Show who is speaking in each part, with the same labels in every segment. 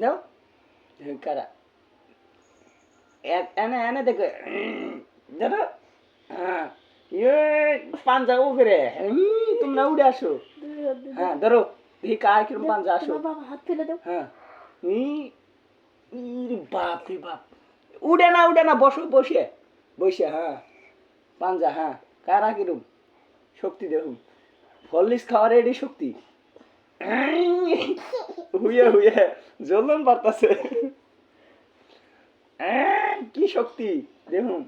Speaker 1: দাও। কারা এনে এনে দেখো। ধরো। পাঞ্জা উপরে। হুম, তোমরা উড়ে আসো। হ্যাঁ ধরো। দেখি কার কিরম পাঞ্জা আসো।
Speaker 2: বাবা হাত ফেলে দাও।
Speaker 1: হ্যাঁ। ই- ইরে বাপ রে বাপ। উড়ে না উড়ে না বসো বসে। বসে হ্যাঁ। পাঞ্জা হ্যাঁ। কারা কিরম শক্তি দেখুন। হরলিক্স খাওয়ার এটি শক্তি। হুয়ে হুয়ে জ্বলন বাড়তাছে। কি শক্তি? দেখুন।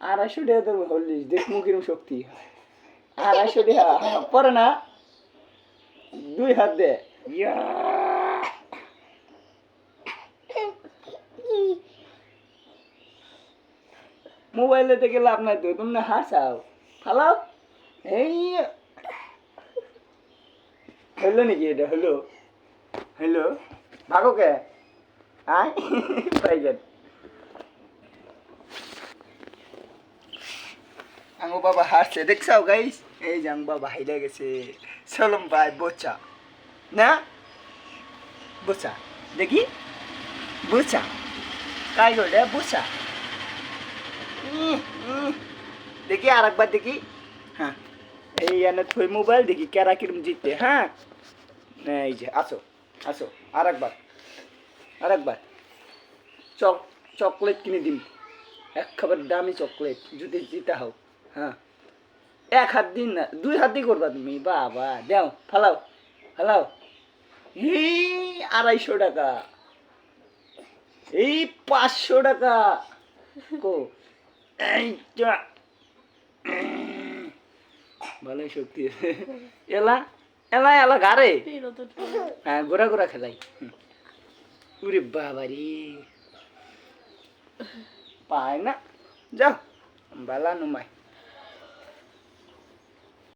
Speaker 1: আড়াইশো টাকা দেবো হরলিক্স দেখুন কিরম শক্তি। আড়াইশো হ্যাঁ, পরে না দুই হাত দে। মোবাইলে থেকে লাভ নাই তো তুমি হাসাও। ফালাও এই হলো নাকি এটা হলো হলো ভাগো কে আয় পাইগেন আঙ্গু বাবা হাসছে দেখছাও গাইস এই যে আঙ্গু বাবা হাইলে গেছে চলম ভাই বোচা না বোচা দেখি বোচা কাই করে বোচা। দেখি আর একবার দেখি হ্যাঁ এই এনে মোবাইল দেখি কেরা কিরম জিততে হ্যাঁ? এই যে, আসো আসো আর একবার আর একবার চক, চকলেট কিনে দিম এক খাবার দামি চকলেট, যদি জিতা হও হ্যাঁ। এক হাত দিন না, দুই হাত দিয়ে করবা তুমি, বাবা, দেও, ফালাও ফালাও। এই আড়াইশো টাকা, এই পাঁচশো টাকা, কো, এই যা। ভালোই শক্তি। আছে। এলা এলা এলা,
Speaker 2: গারে।
Speaker 1: হ্যাঁ ঘোরা ঘোরা খেলাই। উরে বাবারি। পায় না। যাও, বালা নুমাই